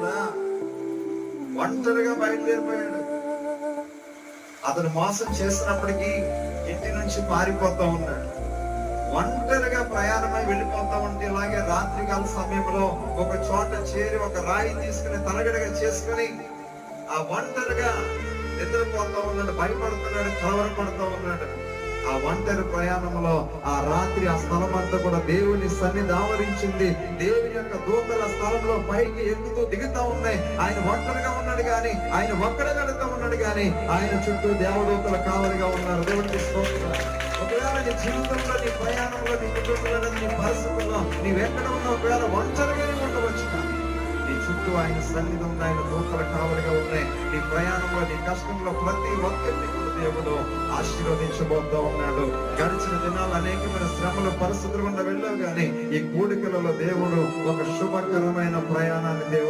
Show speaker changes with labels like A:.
A: భక్తుడా ఒంటరిగా బయలుదేరిపోయాడు. అతను మోసం చేసినప్పటికీ ఇంటి నుంచి పారిపోతా ఉన్నాడు. ఒంటరిగా ప్రయాణమై వెళ్ళిపోతా ఉంటే ఇలాగే రాత్రికాల సమయంలో ఒక చోట చేరి ఒక రాయి తీసుకుని తలగడగా చేసుకుని ఆ ఒంటరిగా నిద్రపోతా ఉన్నాడు భయపడుతున్నాడు కలవరపడుతూ ఉన్నాడు. ఆ ఒంటరి ప్రయాణంలో ఆ రాత్రి ఆ స్థలం అంతా కూడా దేవుని సన్నిధి ఆవరించింది. దేవుని యొక్క దూతల స్థలంలో పైకి ఎక్కుతూ దిగుతా ఉన్నాయి. ఆయన ఒంటరిగా ఉన్నాడు గాని ఆయన ఒక్కడే వెళుతూ ఉన్నాడు గాని ఆయన చుట్టూ దేవదూతల కావలిగా ఉన్నారు. దేవుడికి ఒకవేళ నీ జీవితంలో నీ ప్రయాణంలో నీ కుటుంబంలో నీ పరిస్థితుల్లో నీవెక్కడ ఉన్నా ఒకవేళ ఒంటరిగానే ఉండవచ్చు నీ చుట్టూ ఆయన సన్నిధి ఉంది ఆయన దూతల కావలిగా ఉన్నాయి ప్రయాణంలో నీ కష్టంలో ప్రతి ఒక్కరిని దేవుడు ఆశీర్వదించబోతా ఉన్నాడు. గడిచిన దినాలు అనేకమైన శ్రమల పరిస్థితులు గుండా వెళ్ళావు కానీ ఈ కూడికలలో దేవుడు ఒక శుభకరమైన ప్రయాణాన్ని దేవుడు